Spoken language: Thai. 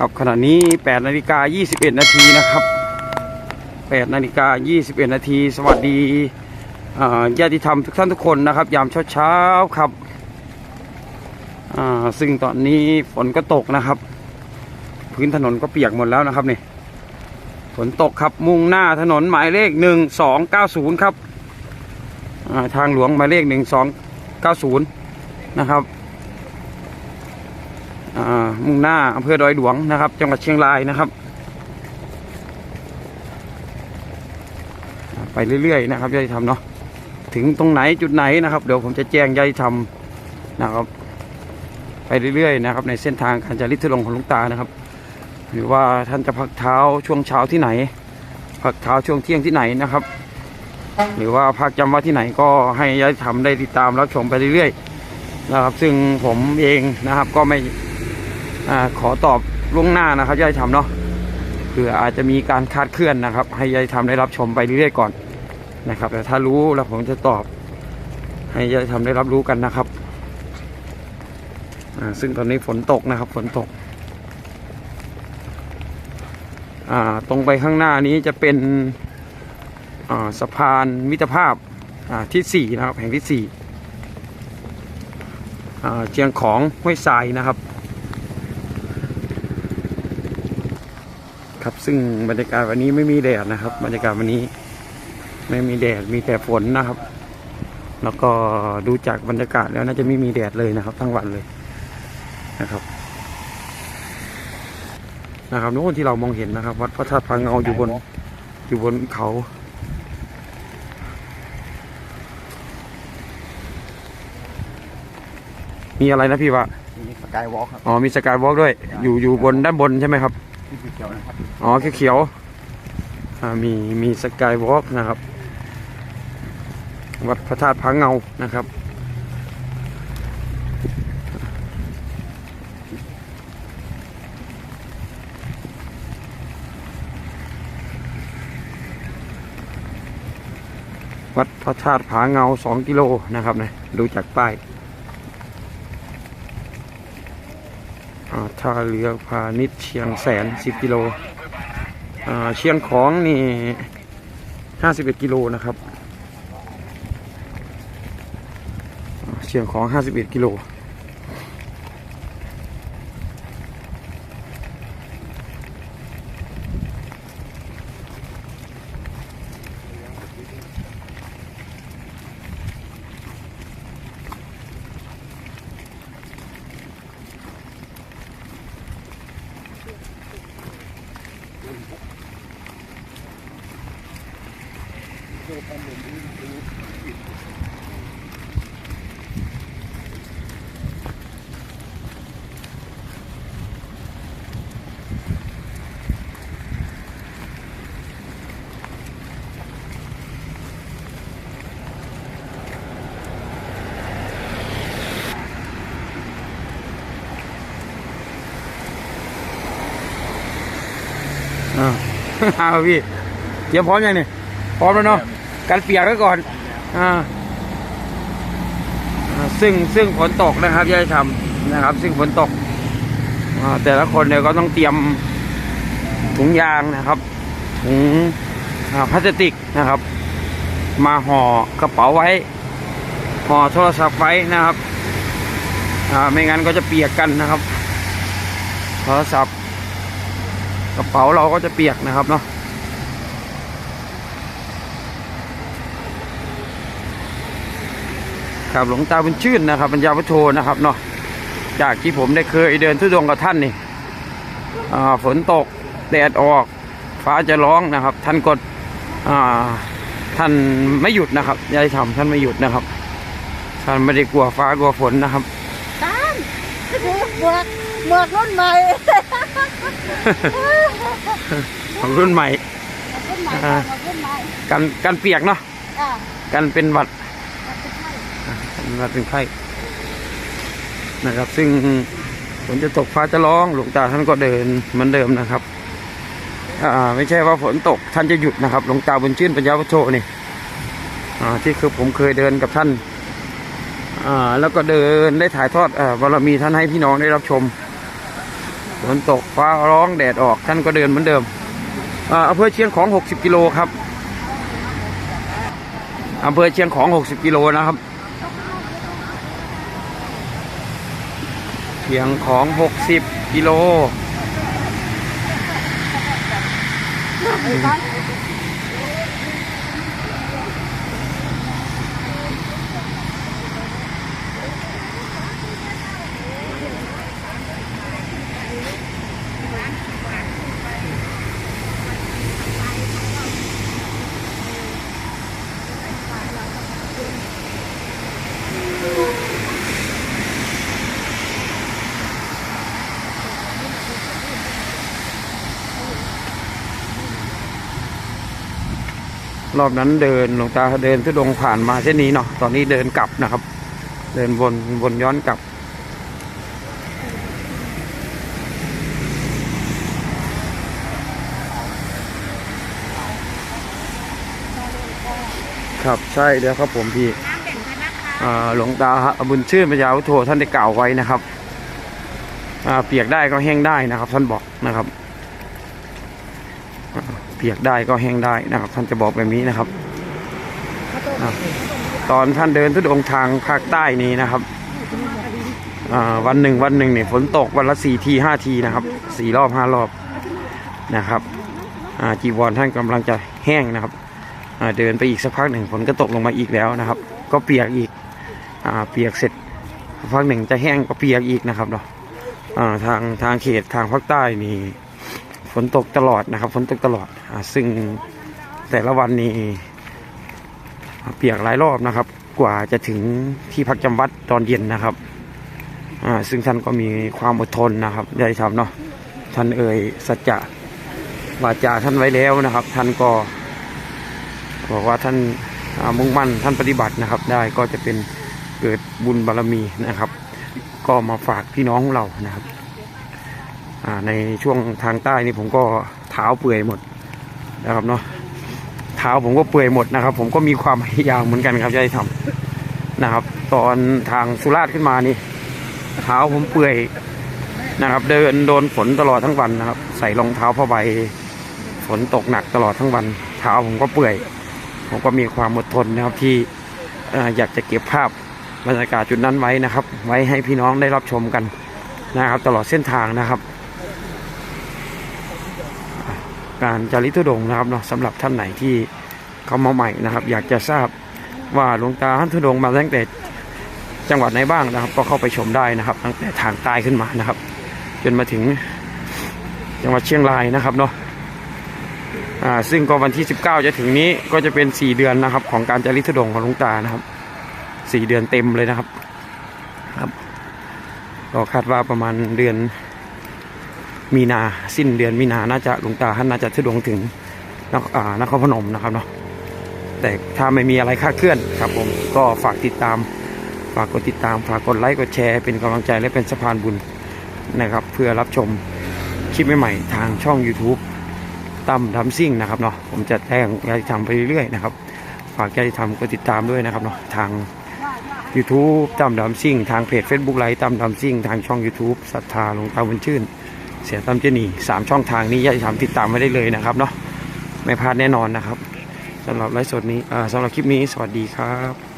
ครับขณะนี้8นาฬิกา21 นาทีนะครับ8นาฬิกา21 นาทีสวัสดีอ่าญาติธรรมทุกท่านทุกคนนะครับ ยามเช้าๆครับอ่าซึ่งตอนนี้ฝนก็ตกนะครับ พื้นถนนก็เปียกหมดแล้วนะครับนี่ฝนตกครับมุ่งหน้าถนนหมายเลข 1290 ครับอ่าทางหลวงหมายเลข 1290 นะครับ มุ่งหน้าอำเภอดอยหลวงนะครับ จังหวัดเชียงรายนะครับ ไปเรื่อยๆนะครับยายทำเนาะถึงตรงไหนจุดไหนนะครับ เดี๋ยวผมจะแจ้งยายทำนะครับ ไปเรื่อยๆนะครับ ในเส้นทางการจาริกทุรงของลุงตานะครับ หรือว่าท่านจะพักเท้าช่วงเช้าที่ไหน พักเท้าช่วงเที่ยงที่ไหนนะครับ หรือว่าพักจำวัดที่ไหนก็ให้ยายทำได้ติดตามรับชมไปเรื่อยๆนะครับซึ่งผมเองนะครับก็ไม่ อาขอตอบล่วงหน้านะครับยายทำเนาะเผื่ออาจจะมีการคาดเคลื่อนนะครับ ให้ยายทำได้รับชมไปเรื่อยๆก่อนนะครับ แต่ถ้ารู้แล้วผมจะตอบ ให้ยายทำได้รับรู้กันนะครับอ่าซึ่งตอนนี้ฝนตกนะครับ ฝนตกอ่าตรงไปข้างหน้านี้จะเป็นอ่าสะพานมิตรภาพอ่าที่สี่นะครับแห่งที่สี่เชียงของห้วยทรายนะครับ ครับ ซึ่งบรรยากาศวันนี้ไม่มีแดดนะครับ บรรยากาศวันนี้ไม่มีแดดมีแต่ฝนนะครับ แล้วก็ดูจากบรรยากาศแล้วน่าจะไม่มีแดดเลยนะครับ ทั้งวันเลยนะครับ นะครับนู้นที่เรามองเห็นนะครับ วัดพระธาตุพังเงาอยู่บนอยู่บนเขามีอะไรนะพี่วะมีสกายวอล์กครับ อ๋อ มีสกายวอล์กด้วย อยู่อยู่บนด้านบนใช่ไหมครับ ที่เขียวนะครับอ๋อเขียวๆมีมีสกายวอล์กนะครับ วัดพระธาตุพังเงานะครับวัดพระธาตุผาเงาสองกิโลนะครับนะดูจากป้ายอ่า ท่าเรือพาณิชย์เชียงแสนสิบกิโลเชียงของนี่ห้าสิบเอ็ดกิโลนะครับ เชียงของห้าสิบเอ็ดกิโล อ่าเอาพี่เตรียมพร้อมยังเนี่ยพร้อมแล้วเนาะ กันเปียกไว้ก่อน อ่า ซึ่งซึ่งฝนตกนะครับยายทำนะครับ ซึ่งฝนตกอ่าแต่ละคนเนี่ยก็ต้องเตรียมถุงยางนะครับ ถุงพลาสติกนะครับ มาห่อกระเป๋าไว้ห่อโทรศัพท์ไว้นะครับอ่าไม่งั้นก็จะเปียกกันนะครับ โทรศัพท์กระเป๋าเราก็จะเปียกนะครับเนาะ ครับหลวงตาบุญชื่นนะครับปัญญาพุทโธนะครับเนาะจากที่ผมได้เคยเดินทุดงค์กับท่านนี่อ่าฝนตกแดดออก ฟ้าจะร้องนะครับ ท่านกดอ่าท่านไม่หยุดนะครับยายทำท่านไม่หยุดนะครับ ท่านไม่ได้กลัวฟ้ากลัวฝนนะครับตามหมวกหมวกหมวกรุ่นใหม่ของรุ่นใหม่รุ่นใหม่อ่าหมวกรุ่นใหม่กันกันเปียกเนาะอ่ากันเป็นหวัด เอาไปให้มาถึงไข่นะครับ ซึ่งฝนจะตกฟ้าจะร้องหลวงตาท่านก็เดินเหมือนเดิมนะครับ อ่า ไม่ใช่ว่าฝนตกท่านจะหยุดนะครับหลวงตาบุญชื่นปัญญาพุทโธนี่อ่าที่คือผมเคยเดินกับท่าน อ่า แล้วก็เดินได้ถ่ายทอดอาบารมีท่านให้พี่น้องได้รับชมฝนตกฟ้าร้องแดดออกท่านก็เดินเหมือนเดิมอ่าอำเภอเชียงของ 60 กิโลครับอำเภอเชียงของ 60 กิโลนะครับ เพียงของ 60 กิโล รอบนั้นเดินหลวงตาเดินทุดงผ่านมาเส้นนี้เนาะตอนนี้เดินกลับนะครับ เดินวนวนย้อนกลับ ครับใช่เดี๋ยวครับผมพี่หลวงตาบุญชื่นปัญญาวุโธท่านได้กล่าวไว้นะครับเปียกได้ก็แห้งได้นะครับ ท่านบอกนะครับ เปียกได้ก็แห้งได้นะครับ ท่านจะบอกแบบนี้นะครับอ่าตอนท่านเดินทุดงค์ทางภาคใต้นี้นะครับอ่าวันหนึ่งวันหนึ่งเนี่ยฝนตกวันละสี่ทีห้าทีนะครับสี่รอบห้ารอบนะครับอ่าจีวรท่านกำลังจะแห้งนะครับอ่าเดินไปอีกสักพักหนึ่งฝนก็ตกลงมาอีกแล้วนะครับ ก็เปียกอีกอ่าเปียกเสร็จสักพักหนึ่งจะแห้งก็เปียกอีกนะครับเนาะอ่าทางทางเขตทางภาคใต้นี่ฝ นตกตลอดนะครับ ฝนตกตลอดอซึ่งแต่ละวันนี้เปียกหลายรอบนะครับ กว่าจะถึงที่พักจำวัดตอนเย็นนะครับซึ่งท่านก็มีความอดทนนะครับได้ทำเนาะท่านเอ่ยสัจจะวาจาท่านไว้แล้วนะครับ ท่านก็บอกว่าท่านมุ่งมั่นท่านปฏิบัตินะครับ ได้ก็จะเป็นเกิดบุญบารมีนะครับ ก็มาฝากพี่น้องของเรานะครับ ในช่วงทางใต้นี่ผมก็เท้าเปื่อยหมดนะครับเนาะเท้าผมก็เปื่อยหมดนะครับ ผมก็มีความพยายามเหมือนกันครับจะได้ทำนะครับ ตอนทางสุราษฎร์ขึ้นมานี่เท้าผมเปื่อยนะครับ เดินโดนฝนตลอดทั้งวันนะครับ ใส่รองเท้าผ้าใบฝนตกหนักตลอดทั้งวัน เท้าผมก็เปื่อย ผมก็มีความอดทนนะครับที่เอ่อยากจะเก็บภาพบรรยากาศจุดนั้นไว้นะครับ ไว้ให้พี่น้องได้รับชมกันนะครับ ตลอดเส้นทางนะครับ การจาริตุดงนะครับเนาะสำหรับท่านไหนที่เข้ามาใหม่นะครับ อยากจะทราบว่าหลวงตาท่านทุดงมาตั้งแต่จังหวัดไหนบ้างนะครับ ก็เข้าไปชมได้นะครับ ตั้งแต่ทางใต้ขึ้นมานะครับ จนมาถึงจังหวัดเชียงรายนะครับเนาะอ่าซึ่งก็วันที่ 19 จะถึงนี้ก็จะเป็น 4 เดือนนะครับ ของการจาริกธุดงของหลวงตานะครับ 4 เดือนเต็มเลยนะครับครับก็คาดว่าประมาณเดือน มีนาสิ้นเดือนมีนาน่าจะหลวงตาท่านน่าจะธุดงค์ถึงนครอ่านครพนมนะครับเนาะแต่ถ้าไม่มีอะไรคาดเคลื่อนครับผมก็ฝากติดตามฝากกดติดตามฝากกดไลค์กดแชร์เป็นกำลังใจและเป็นสะพานบุญนะครับ เพื่อรับชมคลิปใหม่ๆทางช่อง YouTube ตั้มทำซิ่งนะครับเนาะผมจะแจ้งยาติธรรมไปเรื่อยๆนะครับฝากยาติธรรมก็ติดตามด้วยนะครับเนาะทาง YouTube ตั้มดำซิ่ง ทางเพจ Facebook ไลฟ์ตั้มดำซิ่ง ทางช่อง YouTube ศรัทธาหลวงตาบุญชื่น เสียตั้มเจนีสามช่องทางนี้ยาติธรรมติดตามไม่ได้เลยนะครับเนาะไม่พลาดแน่นอนนะครับสำหรับไลฟ์สดนี้อ่าสำหรับคลิปนี้สวัสดีครับ